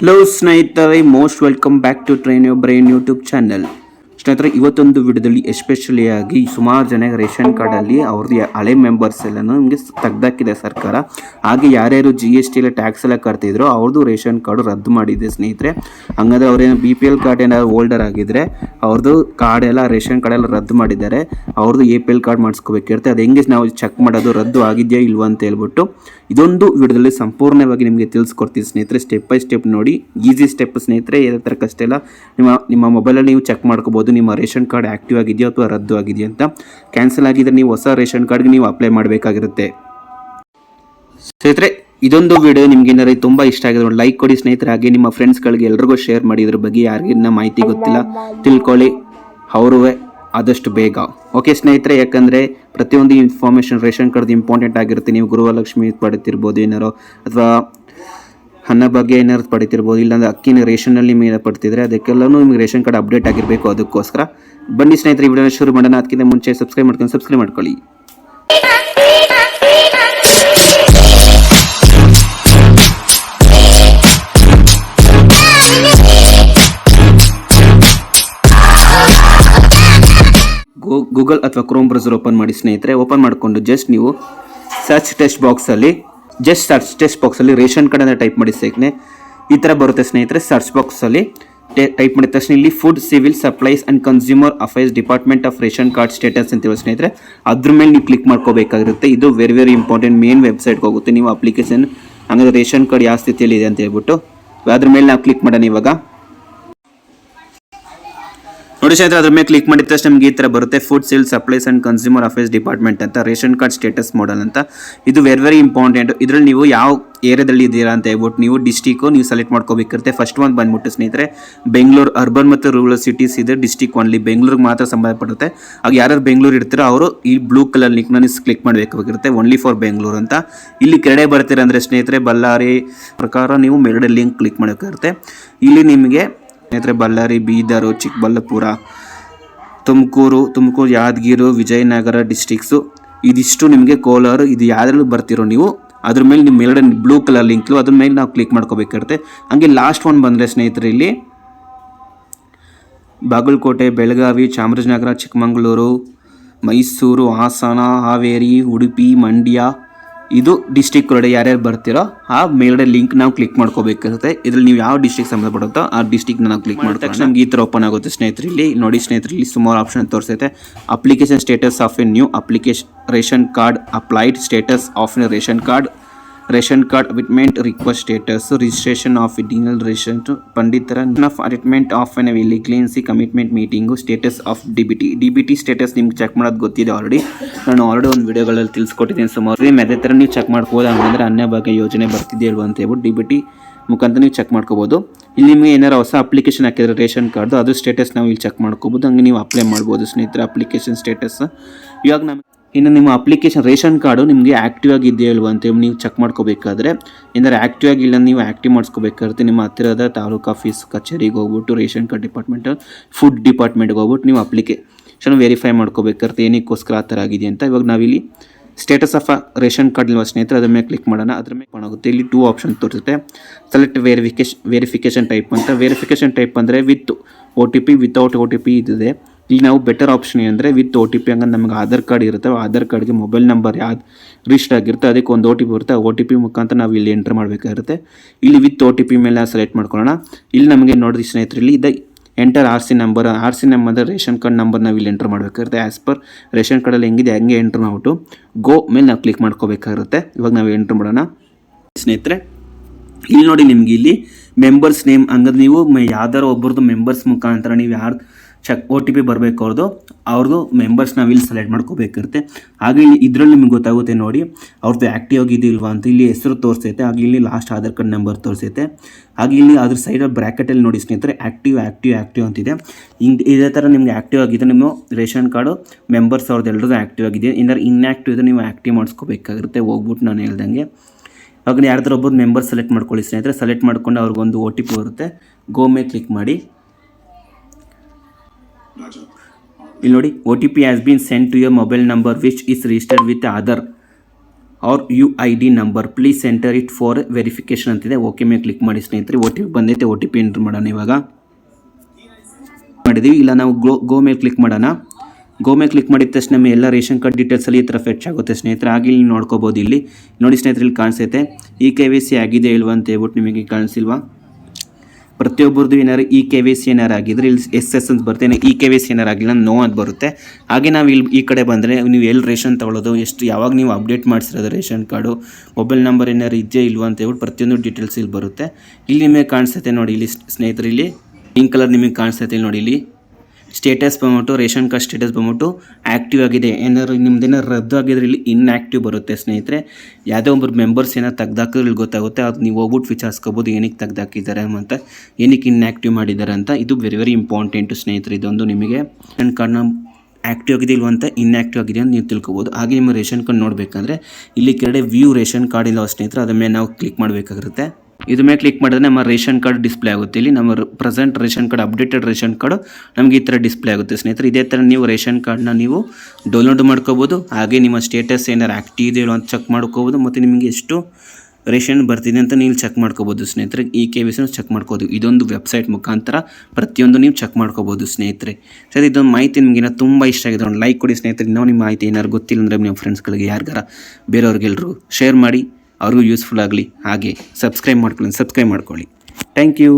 Hello Snaitare, most welcome back to Train Your Brain YouTube channel. ಸ್ನೇಹಿತರೆ, ಇವತ್ತೊಂದು ವಿಡಿಯೋದಲ್ಲಿ especially ಆಗಿ ಸುಮಾರು ಜನ ರೇಷನ್ ಕಾರ್ಡಲ್ಲಿ ಅವ್ರದ್ದು ಹಳೆ ಮೆಂಬರ್ಸ್ ಎಲ್ಲ ನಿಮಗೆ ತೆಗ್ದಾಕಿದೆ ಸರ್ಕಾರ. ಹಾಗೆ ಯಾರ್ಯಾರು ಜಿ ಎಸ್ ಟಿ ಎಲ್ಲ ಟ್ಯಾಕ್ಸ್ ಎಲ್ಲ ಕಟ್ತಿದ್ರು ಅವ್ರದ್ದು ರೇಷನ್ ಕಾರ್ಡು ರದ್ದು ಮಾಡಿದೆ ಸ್ನೇಹಿತರೆ. ಹಂಗಾದ್ರೆ ಅವ್ರೇನು ಬಿ ಪಿ ಎಲ್ ಕಾರ್ಡ್ ಏನಾದ್ರು ಹೋಲ್ಡರ್ ಆಗಿದ್ರೆ ಅವ್ರದ್ದು ಕಾರ್ಡ್ ಎಲ್ಲ, ರೇಷನ್ ಕಾರ್ಡ್ ಎಲ್ಲ ರದ್ದು ಮಾಡಿದ್ದಾರೆ. ಅವ್ರದ್ದು ಎ ಪಿ ಎಲ್ ಕಾರ್ಡ್ ಮಾಡಿಸ್ಕೋಬೇಕಿರುತ್ತೆ ಅದು ಹೆಂಗೆ ನಾವು ಚೆಕ್ ಮಾಡೋದು, ರದ್ದು ಆಗಿದೆಯಾ ಇಲ್ವಾ ಅಂತ ಹೇಳ್ಬಿಟ್ಟು ಇದೊಂದು ವಿಡಿಯೋದಲ್ಲಿ ಸಂಪೂರ್ಣವಾಗಿ ನಿಮಗೆ ತಿಳಿಸ್ಕೊಡ್ತೀವಿ ಸ್ನೇಹಿತರೆ. ಸ್ಟೆಪ್ ಬೈ ಸ್ಟೆಪ್ ನೋಡಿ ಈಸಿ ಸ್ಟೆಪ್ ಸ್ನೇಹಿತರೆ. ಯಾವ ಕಷ್ಟ ಇಲ್ಲ ನಿಮ್ಮ ನಿಮ್ಮ ಮೊಬೈಲಲ್ಲಿ ನೀವು ಚೆಕ್ ಮಾಡ್ಕೋಬೋದು. ನಿಮ್ಮ ರೇಷನ್ ಕಾರ್ಡ್ ಆ್ಯಕ್ಟಿವ್ ಆಗಿದೆಯೋ ಅಥವಾ ರದ್ದು ಆಗಿದೆಯಾ ಅಂತ ಕ್ಯಾನ್ಸಲ್ ಆಗಿದ್ರೆ ನೀವು ಹೊಸ ರೇಷನ್ ಕಾರ್ಡ್ಗೆ ನೀವು ಅಪ್ಲೈ ಮಾಡಬೇಕಾಗಿರುತ್ತೆ. ಸ್ನೇಹಿತರೆ, ಇದೊಂದು ವಿಡಿಯೋ ನಿಮ್ಗೆ ಏನಾದ್ರು ತುಂಬ ಇಷ್ಟ ಆಗಿದ್ರೆ ಲೈಕ್ ಕೊಡಿ. ಸ್ನೇಹಿತರೆ, ಹಾಗೆ ನಿಮ್ಮ ಫ್ರೆಂಡ್ಸ್ಗಳಿಗೆ ಎಲ್ರಿಗೂ ಶೇರ್ ಮಾಡಿ. ಇದ್ರ ಬಗ್ಗೆ ಯಾರಿಗಿನ್ನ ಮಾಹಿತಿ ಗೊತ್ತಿಲ್ಲ. ತಿಳ್ಕೊಳ್ಳಿ. ಅವರೂ ಆದಷ್ಟು ಬೇಗ. ಓಕೆ ಸ್ನೇಹಿತರೆ, ಯಾಕಂದರೆ ಪ್ರತಿಯೊಂದು ಇನ್ಫಾರ್ಮೇಷನ್ ರೇಷನ್ ಕಾರ್ಡ್ ಇಂಪಾರ್ಟೆಂಟ್ ಆಗಿರುತ್ತೆ. ನೀವು ಗೃಹಲಕ್ಷ್ಮಿ ಪಡೆತಿರ್ಬೋದು ಏನಾರೋ ಅಥವಾ ಅನ್ನ ಬಗ್ಗೆ ಏನಾದ್ರು ಪಡಿತಿರ್ಬೋದು, ಇಲ್ಲಾಂದ್ರೆ ಅಕ್ಕಿನ ನಿಮಗೆ ಏನಾದ್ರು ಪಡ್ತಿದ್ರೆ ಅದಕ್ಕೆಲ್ಲನೂ ನಿಮಗೆ ರೇಷನ್ ಕಾರ್ಡ್ ಅಪ್ಡೇಟ್ ಆಗಿರಬೇಕು ಅದಕ್ಕೋಸ್ಕರ. ಬನ್ನಿ ಸ್ನೇಹಿತರೆ, ಈ ವಿಡಿಯೋನ ಶುರು ಮಾಡೋಣ. ಅದಕ್ಕಿಂತ ಮುಂಚೆ ಸಬ್ಸ್ಕ್ರೈಬ್ ಮಾಡ್ಕೊಂಡು ಸಬ್ಸ್ಕ್ರೈಬ್ ಮಾಡ್ಕೊಳ್ಳಿ. ಗೂಗಲ್ ಅಥವಾ ಕ್ರೋಮ್ ಬ್ರೌಸರ್ ಓಪನ್ ಮಾಡಿ ಸ್ನೇಹಿತರೆ. ಓಪನ್ ಮಾಡಿಕೊಂಡು ಜಸ್ಟ್ ನೀವು ಸರ್ಚ್ ಟೆಸ್ಟ್ ಬಾಕ್ಸಲ್ಲಿ ಜಸ್ಟ್ ಸರ್ಚ್ ಟೆಸ್ಟ್ ಬಾಕ್ಸಲ್ಲಿ ರೇಷನ್ ಕಾರ್ಡ್ ಅಂತ ಟೈಪ್ ಮಾಡಿ ಸೇಕ್ನೆ. ಈ ಥರ ಬರುತ್ತೆ ಸ್ನೇಹಿತರೆ ಸರ್ಚ್ ಬಾಕ್ಸಲ್ಲಿ ಟೈಪ್ ಮಾಡಿದ ತಕ್ಷಣ ಇಲ್ಲಿ food civil supplies and consumer affairs department of ration card status ಅಂತ ಸ್ನೇಹಿತರೆ. ಅದ್ರ ಮೇಲೆ ನೀವು ಕ್ಲಿಕ್ ಮಾಡ್ಕೋಬೇಕಾಗಿರುತ್ತೆ. ಇದು ವೆರಿ ವೆರಿ ಇಂಪಾರ್ಟೆಂಟ್ ಮೇನ್ ವೆಬ್ಸೈಟ್ಗೆ ಹೋಗುತ್ತೆ. ನೀವು ಅಪ್ಲಿಕೇಶನ್ ಹಂಗಾದ್ರೆ ರೇಷನ್ ಕಾರ್ಡ್ ಯಾವ ಸ್ಥಿತಿಯಲ್ಲಿ ಇದೆ ಅಂತ ಹೇಳ್ಬಿಟ್ಟು. ಅದ್ರ ಮೇಲೆ ನಾವು ಕ್ಲಿಕ್ ಮಾಡೋಣ ಇವಾಗ. ನೋಡಿ ಸ್ನೇಹಿತರೆ, ಅದ್ರ ಮೇಲೆ ಕ್ಲಿಕ್ ಮಾಡಿದ ತಕ್ಷಣ ನಿಮಗೆ ಈ ಥರ ಬರುತ್ತೆ. Food civil supplies and consumer affairs department ಅಂತ ರೇಷನ್ ಕಾರ್ಡ್ ಸ್ಟೇಟಸ್ ಮಾಡಲ್ ಅಂತ. ಇದು ವೆರಿ ವೆರಿ ಇಂಪಾರ್ಟೆಂಟ್ ಇದರಲ್ಲಿ ನೀವು ಯಾವ ಏರಿಯಾದಲ್ಲಿ ಇದ್ದೀರಾ ಅಂತ ಹೇಳ್ಬಿಟ್ಟು ನೀವು ಡಿಸ್ಟಿಕ್ಕು ನೀವು ಸೆಲೆಕ್ಟ್ ಮಾಡ್ಕೋಬೇಕಿರುತ್ತೆ. ಫಸ್ಟ್ ಒಂದು ಬಂದ್ಬಿಟ್ಟು ಸ್ನೇಹಿತರೆ ಬೆಂಗಳೂರು ಅರ್ಬನ್ ಮತ್ತು ರೂರಲ್ ಸಿಟೀಸ್ ಇದೆ. ಡಿಸ್ಟಿಕ್ ಓನ್ಲಿ ಬೆಂಗಳೂರಿಗೆ ಮಾತ್ರ ಸಂಬಂಧಪಡುತ್ತೆ ಆಗ ಯಾರು ಬೆಂಗಳೂರು ಇರ್ತಾರೋ ಅವರು ಈ ಬ್ಲೂ ಕಲರ್ ಲಿಂಕ್ ನೀವು ಕ್ಲಿಕ್ ಮಾಡಬೇಕಾಗಿರುತ್ತೆ ಓನ್ಲಿ ಫಾರ್ ಬೆಂಗಳೂರು ಅಂತ. ಇಲ್ಲಿ ಕೆರೆ ಬರ್ತೀರಾ ಅಂದರೆ ಸ್ನೇಹಿತರೆ, ಬಳ್ಳಾರಿ ಪ್ರಕಾರ ನೀವು ಮೇಲ್ಗಡೆ ಲಿಂಕ್ ಕ್ಲಿಕ್ ಮಾಡಬೇಕಾಗುತ್ತೆ. ಇಲ್ಲಿ ನಿಮಗೆ ಸ್ನೇಹಿತರೆ, ಬಳ್ಳಾರಿ, ಬೀದರು, ಚಿಕ್ಕಬಳ್ಳಾಪುರ, ತುಮಕೂರು ತುಮಕೂರು ಯಾದಗಿರಿ, ವಿಜಯನಗರ ಡಿಸ್ಟಿಕ್ಸು ಇದಿಷ್ಟು ನಿಮಗೆ ಕೋಲಾರ, ಇದು ಯಾವ್ದ್ರಲ್ಲಿ ಬರ್ತಿರೋ ನೀವು, ಅದ್ರ ಮೇಲೆ ನಿಮ್ಮ ಮೇಲ್ಗಡೆ ಬ್ಲೂ ಕಲರ್ ಲಿಂಕ್ಲು ಅದ್ರ ಮೇಲೆ ನಾವು ಕ್ಲಿಕ್ ಮಾಡ್ಕೋಬೇಕಿರುತ್ತೆ ಹಂಗೆ ಲಾಸ್ಟ್ ಒನ್ ಬಂದರೆ ಸ್ನೇಹಿತರೆ ಇಲ್ಲಿ, ಬಾಗಲಕೋಟೆ, ಬೆಳಗಾವಿ, ಚಾಮರಾಜನಗರ, ಚಿಕ್ಕಮಗಳೂರು, ಮೈಸೂರು, ಹಾಸನ, ಹಾವೇರಿ, ಉಡುಪಿ, ಮಂಡ್ಯ ಇದು ಡಿಸ್ಟಿಕ್ ಒಳಗಡೆ ಯಾರ್ಯಾರು ಬರ್ತಿರೋ ಆ ಮೇಲ್ಗಡೆ ಲಿಂಕ್ ನಾವು ಕ್ಲಿಕ್ ಮಾಡ್ಕೋಬೇಕಾಗುತ್ತೆ. ಇದ್ರಲ್ಲಿ ನೀವು ಯಾವ ಡಿಸ್ಟಿಕ್ ಸಂಬಂಧಪಡುತ್ತೋ ಆ ಡಿಸ್ಟಿಕ್ನ ನಾವು ಕ್ಲಿಕ್ ಮಾಡಿದ ತಕ್ಷಣ ನಮ್ಗೆ ಈ ಥರ ಓಪನ್ ಆಗುತ್ತೆ ಸ್ನೇಹಿತರಲ್ಲಿ ನೋಡಿ ಸ್ನೇಹಿತರಲ್ಲಿ ಸುಮಾರು ಆಪ್ಷನ್ ತೋರಿಸುತ್ತೆ. Application status of a new application ration card applied status of a ration card ration card appointment request status registration of denial ration ಪಂಡಿತರ of appointment of an vigilance commitment meeting status of D B T D B T status ನಿಮ್ಗೆ check ಮಾಡೋದು ಗೊತ್ತಿದೆ already ನಾನು already ಒಂದು ವಿಡಿಯೋಗಳಲ್ಲಿ ತಿಳಿಸ್ಕೊಟ್ಟಿದ್ದೀನಿ ಸುಮಾರು. ನಿಮ್ಮ ಅದೇ ಥರ ನೀವು ಚೆಕ್ ಮಾಡ್ಬೋದು ಹಂಗಂದ್ರೆ ಅನ್ಯ ಬಗ್ಗೆ ಯೋಜನೆ ಬರ್ತಿದೆ ಅಂತ ಹೇಳ್ಬಿಟ್ಟು ಡಿ ಬಿ ಟಿ ಮುಖಾಂತರ ನೀವು ಚೆಕ್ ಮಾಡ್ಕೋಬೋದು. ಇಲ್ಲಿ ನಿಮಗೆ ಏನಾರು ಹೊಸ ಅಪ್ಲಿಕೇಶನ್ ಹಾಕಿದ್ರೆ ರೇಷನ್ ಕಾರ್ಡು ಅದು ಸ್ಟೇಟಸ್ ನಾವು ಇಲ್ಲಿ ಚೆಕ್ ಮಾಡ್ಕೋಬೋದು. ಹಂಗೆ ನೀವು ಅಪ್ಲೈ ಮಾಡ್ಬೋದು ಸ್ನೇಹಿತರ ಅಪ್ಲಿಕೇಶನ್ ಸ್ಟೇಟಸ್ ಇವಾಗ ನಮಗೆ ಇನ್ನು ನಿಮ್ಮ ಅಪ್ಲಿಕೇಶನ್ ರೇಷನ್ ಕಾರ್ಡು ನಿಮಗೆ ಆ್ಯಕ್ಟಿವ್ ಆಗಿದೆಯಾ ಇಲ್ವಾ ಅಂತ ನೀವು ಚೆಕ್ ಮಾಡ್ಕೋಬೇಕಾದ್ರೆ ಏನಾದ್ರೆ ಆ್ಯಕ್ಟಿವ್ ಆಗಿಲ್ಲ ನೀವು ಆ್ಯಕ್ಟಿವ್ ಮಾಡಿಸ್ಕೋಬೇಕಾಗುತ್ತೆ. ನಿಮ್ಮ ಹತ್ತಿರದ ತಾಲೂಕು ಆಫೀಸ್ ಕಚೇರಿಗೆ ಹೋಗ್ಬಿಟ್ಟು ರೇಷನ್ ಕಾರ್ಡ್ ಡಿಪಾರ್ಟ್ಮೆಂಟ್ ಫುಡ್ ಡಿಪಾರ್ಟ್ಮೆಂಟ್ಗೆ ಹೋಗ್ಬಿಟ್ಟು ನೀವು ಅಪ್ಲಿಕೇಶನ್ ವೆರಿಫೈ ಮಾಡ್ಕೋಬೇಕಾಗುತ್ತೆ. ಏನಕ್ಕೋಸ್ಕರ ಆ ಥರ ಆಗಿದೆ ಅಂತ. ಇವಾಗ ನಾವಿಲ್ಲಿ ಸ್ಟೇಟಸ್ ಆಫ್ ರೇಷನ್ ಕಾರ್ಡ್ ಇಲ್ವಾ ಸ್ನೇಹಿತರೆ, ಅದ್ರ ಮೇಲೆ ಕ್ಲಿಕ್ ಮಾಡೋಣ. ಅದ್ರ ಮೇಲೆ ಆಗುತ್ತೆ. ಇಲ್ಲಿ ಟೂ ಆಪ್ಷನ್ ತೋರಿಸುತ್ತೆ. ಸೆಲೆಕ್ಟ್ ವೆರಿಫಿಕೇಶನ್ ವೆರಿಫಿಕೇಶನ್ ಟೈಪ್ ಅಂತ. ವೆರಿಫಿಕೇಶನ್ ಟೈಪ್ ಅಂದರೆ with O T P without O T P ಇದಿದೆ ಇಲ್ಲಿ ನಾವು ಬೆಟರ್ ಆಪ್ಷನ್ ಏನಂದರೆ ವಿತ್ ಓ ಟಿ ಪಿ ಹಂಗಂದ್ರೆ ನಮಗೆ ಆಧಾರ್ ಕಾರ್ಡ್ ಇರುತ್ತೆ. ಆಧಾರ್ ಕಾರ್ಡ್ಗೆ ಮೊಬೈಲ್ ನಂಬರ್ ಯಾವ್ದು ರಿಜಿಸ್ಟರ್ ಆಗಿರುತ್ತೆ ಅದಕ್ಕೆ ಒಂದು ಒ ಟಿ ಪಿ ಬರುತ್ತೆ. ಆ ಒ ಟಿ ಪಿ ಮುಖಾಂತರ ನಾವು ಇಲ್ಲಿ ಎಂಟರ್ ಮಾಡಬೇಕಾಗಿರುತ್ತೆ. ಇಲ್ಲಿ ವಿತ್ ಓ ಟಿ ಪಿ ಮೇಲೆ ಸೆಲೆಕ್ಟ್ ಮಾಡ್ಕೊಳ್ಳೋಣ. ಇಲ್ಲಿ ನಮಗೆ ನೋಡಿದ ಸ್ನೇಹಿತರೆ ಇಲ್ಲಿ ಇದೆ enter R C number R C number ಅಂದರೆ ರೇಷನ್ ಕಾರ್ಡ್ ನಂಬರ್ ನಾವು ಇಲ್ಲಿ ಎಂಟರ್ ಮಾಡಬೇಕಾಗುತ್ತೆ ಆ್ಯಸ್ ಪರ್ ರೇಷನ್ ಕಾರ್ಡಲ್ಲಿ ಹೆಂಗಿದೆ, ಹಂಗೆ ಎಂಟ್ರ್ ಮಾಡ್ಬಿಟ್ಟು ಗೋ ಮೇಲೆ ನಾವು ಕ್ಲಿಕ್ ಮಾಡ್ಕೋಬೇಕಾಗಿರುತ್ತೆ. ಇವಾಗ ನಾವು ಎಂಟ್ರ್ ಮಾಡೋಣ. ಸ್ನೇಹಿತರೆ, ಇಲ್ಲಿ ನೋಡಿ ನಿಮ್ಗೆ ಇಲ್ಲಿ ಮೆಂಬರ್ಸ್ ನೇಮ್ ಹಂಗಂದ್ರೆ ನೀವು ಯಾವ್ದಾರು ಒಬ್ಬರದ್ದು ಮೆಂಬರ್ಸ್ ಮುಖಾಂತರ ನೀವು ಯಾರು ಚೆಕ್ ಒ ಟಿ ಪಿ ಬರಬೇಕು ಅವ್ರದ್ದು ಅವ್ರದ್ದು ಮೆಂಬರ್ಸ್ ನಾವು ಇಲ್ಲಿ ಸೆಲೆಕ್ಟ್ ಮಾಡ್ಕೋಬೇಕಿರುತ್ತೆ. ಹಾಗೆ ಇಲ್ಲಿ ಇದರಲ್ಲಿ ನಿಮ್ಗೆ ಗೊತ್ತಾಗುತ್ತೆ ನೋಡಿ, ಅವ್ರದ್ದು ಆ್ಯಕ್ಟಿವ್ ಆಗಿದೆಯಿಲ್ವಾ ಅಂತ ಇಲ್ಲಿ ಹೆಸರು ತೋರಿಸೈತೆ, ಹಾಗೆ ಇಲ್ಲಿ ಲಾಸ್ಟ್ ಆಧಾರ್ ಕಾರ್ಡ್ ನಂಬರ್ ತೋರಿಸೈತೆ. ಹಾಗೆ ಇಲ್ಲಿ ಅದ್ರ ಸೈಡಲ್ಲಿ ಬ್ರ್ಯಾಕೆಟಲ್ಲಿ ನೋಡಿ ಸ್ನೇಹಿತರೆ ಆ್ಯಕ್ಟಿವ್ ಆ್ಯಕ್ಟಿವ್ ಆ್ಯಕ್ಟಿವ್ ಅಂತಿದೆ ಹಿಂಗೆ ಇದೇ ಥರ ನಿಮ್ಗೆ ಆ್ಯಕ್ಟಿವ್ ಆಗಿದೆ ನಿಮ್ಮ ರೇಷನ್ ಕಾರ್ಡು ಮೆಂಬರ್ಸ್ ಅವ್ರದ್ದು ಎಲ್ಲರದ್ದು ಆ್ಯಕ್ಟಿವ್ ಆಗಿದೆ ಏನಾದ್ರು ಇನ್ಆ್ಯಕ್ಟಿವ್ ಇದ್ರೆ ನೀವು ಆ್ಯಕ್ಟಿವ್ ಮಾಡಿಸ್ಕೋಬೇಕಾಗಿರುತ್ತೆ, ಹೋಗ್ಬಿಟ್ಟು ನಾನು ಹೇಳ್ದಂಗೆ. ಹಾಗೆ ಯಾರ್ದಾರು ಒಬ್ಬರು ಮೆಂಬರ್ ಸೆಲೆಕ್ಟ್ ಮಾಡ್ಕೊಳ್ಳಿ ಸ್ನೇಹಿತರೆ ಸೆಲೆಕ್ಟ್ ಮಾಡ್ಕೊಂಡು ಅವ್ರಿಗೊಂದು ಒ ಟಿ ಪಿ ಬರುತ್ತೆ. ಗೋಮೆ ಕ್ಲಿಕ್ ಮಾಡಿ. ಇಲ್ಲಿ ನೋಡಿ O T P has been send to your mobile number which is registered with Aadhaar ಅವ್ರ U I D number please enter it for verification ಅಂತಿದೆ. ಓಕೆ ಮೇಲೆ ಕ್ಲಿಕ್ ಮಾಡಿ ಸ್ನೇಹಿತರೆ. ಒ ಟಿ ಪಿ ಬಂದೈತೆ ಒ ಟಿ ಪಿ ಎಂಟ್ರ್ ಮಾಡೋಣ ಇವಾಗ. ಮಾಡಿದ್ದೀವಿ ಇಲ್ಲ, ನಾವು ಗೋ ಗೋ ಮೇಲೆ ಕ್ಲಿಕ್ ಮಾಡೋಣ. ಗೋ ಮೇಲೆ ಕ್ಲಿಕ್ ಮಾಡಿದ ತಕ್ಷಣ ನಮ್ಮ ಎಲ್ಲ ರೇಷನ್ ಕಾರ್ಡ್ ಡೀಟೇಲ್ಸಲ್ಲಿ ಈ ಥರ ಫೆಚ್ ಆಗುತ್ತೆ ಸ್ನೇಹಿತರೆ. ಆಗಿ ಇಲ್ಲಿ ನೋಡ್ಕೋಬೋದು ಇಲ್ಲಿ. ನೋಡಿ ಸ್ನೇಹಿತರೆ, ಇಲ್ಲಿ ಕಾಣಿಸ್ತೈತೆ. ಈ ಕೆ ವಿ ಸಿ ಆಗಿದೆ ಇಲ್ವಾ ಅಂತ ಹೇಳ್ಬಿಟ್ಟು ನಿಮಗೆ ಕಾಣಿಸಿಲ್ವಾ? ಪ್ರತಿಯೊಬ್ಬರದ್ದು ಏನಾರು ಇ ಕೆ ವಿ ಸಿ ಏನಾರು ಆಗಿದ್ರೆ ಇಲ್ಲಿ ಎಸ್ ಎಸ್ ಅಂತ ಬರ್ತೇನೆ ಇ ಕೆ ವಿ ಸಿ ಏನಾರು ಆಗಿಲ್ಲ ನೋ ಅಂತ ಬರುತ್ತೆ. ಹಾಗೆ ನಾವು ಇಲ್ಲಿ ಈ ಕಡೆ ಬಂದರೆ ನೀವು ಎಲ್ಲಿ ರೇಷನ್ ತೊಗೊಳ್ಳೋದು ಎಷ್ಟು, ಯಾವಾಗ ನೀವು ಅಪ್ಡೇಟ್ ಮಾಡಿಸಿರೋದು ರೇಷನ್ ಕಾರ್ಡು, ಮೊಬೈಲ್ ನಂಬರ್ ಏನಾರು ಇದೆಯಾ ಇಲ್ವಾ ಅಂತ ಹೇಳ್ಬಿಟ್ಟು ಪ್ರತಿಯೊಂದು ಡೀಟೇಲ್ಸ್ ಇಲ್ಲಿ ಬರುತ್ತೆ. ಇಲ್ಲಿ ನಿಮಗೆ ಕಾಣಿಸುತ್ತೆ ನೋಡಿ ಇಲ್ಲಿ ಸ್ನೇಹಿತರು, ಇಲ್ಲಿ ಪಿಂಕ್ ಕಲರ್ ನಿಮಗೆ ಕಾಣಿಸ್ತೈತೆ ನೋಡಿ ಇಲ್ಲಿ. ಸ್ಟೇಟಸ್ ಬಂದ್ಬಿಟ್ಟು ರೇಷನ್ ಕಾರ್ಡ್ ಸ್ಟೇಟಸ್ ಬಂದ್ಬಿಟ್ಟು ಆ್ಯಕ್ಟಿವ್ ಆಗಿದೆ. ಏನಾದ್ರು ನಿಮ್ದೇನಾರು ರದ್ದು ಆಗಿದ್ರೆ ಇಲ್ಲಿ ಇನ್ಆ್ಯಕ್ಟಿವ್ ಬರುತ್ತೆ ಸ್ನೇಹಿತರೆ. ಯಾವುದೋ ಒಬ್ಬರು ಮೆಂಬರ್ಸ್ ಏನಾರು ತೆಗ್ದಾಕಿದ್ರೆ ಇಲ್ಲಿ ಗೊತ್ತಾಗುತ್ತೆ. ಅದು ನೀವು ಹೋಗ್ಬಿಟ್ಟು ವಿಚಾರಿಸ್ಕೋಬೋದು ಏನಕ್ಕೆ ತೆಗ್ದಾಕಿದ್ದಾರೆ ಅಂತ, ಏನಕ್ಕೆ ಇನ್ಆ್ಯಕ್ಟಿವ್ ಮಾಡಿದ್ದಾರೆ ಅಂತ. ಇದು ವೆರಿ ವೆರಿ ಇಂಪಾರ್ಟೆಂಟು ಸ್ನೇಹಿತರೆ, ಇದೊಂದು ನಿಮಗೆ. ರೇಷನ್ ಕಾರ್ಡ್ನ ಆ್ಯಕ್ಟಿವ್ ಆಗಿದೆ ಇಲ್ವ ಅಂತ ಇನ್ಆ್ಯಕ್ಟಿವ್ ಆಗಿದೆ ಅಂತ ನೀವು ತಿಳ್ಕೊಬೋದು. ಹಾಗೆ ನಿಮ್ಮ ರೇಷನ್ ಕಾರ್ಡ್ ನೋಡಬೇಕಂದ್ರೆ, ಇಲ್ಲಿ ಕೆಳಗಡೆ ವ್ಯೂ ರೇಷನ್ ಕಾರ್ಡ್ ಇಲ್ಲ ಸ್ನೇಹಿತರೆ. ಅದ್ರ ಮೇಲೆ ನಾವು ಕ್ಲಿಕ್ ಮಾಡಬೇಕಾಗಿರುತ್ತೆ. ಇದ್ರ ಮೇಲೆ ಕ್ಲಿಕ್ ಮಾಡಿದ್ರೆ ನಮ್ಮ ರೇಷನ್ ಕಾರ್ಡ್ ಡಿಸ್ಪ್ಲೇ ಆಗುತ್ತೆ. ಇಲ್ಲಿ ನಮ್ಮ present ration card updated ration card ನಮಗೆ ಈ ಥರ ಡಿಸ್ಪ್ಲೇ ಆಗುತ್ತೆ. ಸ್ನೇಹಿತರೆ, ಇದೇ ಥರ ನೀವು ರೇಷನ್ ಕಾರ್ಡ್ನ ನೀವು ಡೌನ್ಲೋಡ್ ಮಾಡ್ಕೋಬೋದು. ಹಾಗೆ ನಿಮ್ಮ ಸ್ಟೇಟಸ್ ಏನಾರು ಆ್ಯಕ್ಟಿವ್ ಇದೆಯೋ ಅಂತ ಚೆಕ್ ಮಾಡ್ಕೋಬೋದು. ಮತ್ತು ನಿಮಗೆ ಎಷ್ಟು ರೇಷನ್ ಬರ್ತಿದೆ ಅಂತ ನೀವು ಚೆಕ್ ಮಾಡ್ಕೋಬೋದು ಸ್ನೇಹಿತರೆ. ಈ ಕೆ ವಿ ಚೆಕ್ ಮಾಡ್ಕೋಬೋದು ಇದೊಂದು ವೆಬ್ಸೈಟ್ ಮುಖಾಂತರ ಪ್ರತಿಯೊಂದು ನೀವು ಚೆಕ್ ಮಾಡ್ಕೋಬೋದು ಸ್ನೇಹಿತರೆ. ಸರಿ, ಇದೊಂದು ಮಾಹಿತಿ ನಿಮಗೆ ಏನೋ ತುಂಬ ಇಷ್ಟ ಆಗಿದೆ ಒಂದು ಲೈಕ್ ಕೊಡಿ ಸ್ನೇಹಿತರೆ. ಇನ್ನೂ ನಿಮ್ಮ ಮಾಹಿತಿ ಏನಾದ್ರು ಗೊತ್ತಿಲ್ಲ ಅಂದರೆ ನಿಮ್ಮ ಫ್ರೆಂಡ್ಸ್ಗಳಿಗೆ ಯಾರಿಗಾರ ಬೇರೆಯವ್ರಿಗೆಲ್ಲರೂ ಶೇರ್ ಮಾಡಿ. ಅವ್ರಿಗೂ ಯೂಸ್ಫುಲ್ ಆಗಲಿ. ಹಾಗೆ ಸಬ್ಸ್ಕ್ರೈಬ್ ಮಾಡ್ಕೊಳ್ಳಿ ಸಬ್ಸ್ಕ್ರೈಬ್ ಮಾಡ್ಕೊಳ್ಳಿ. Thank you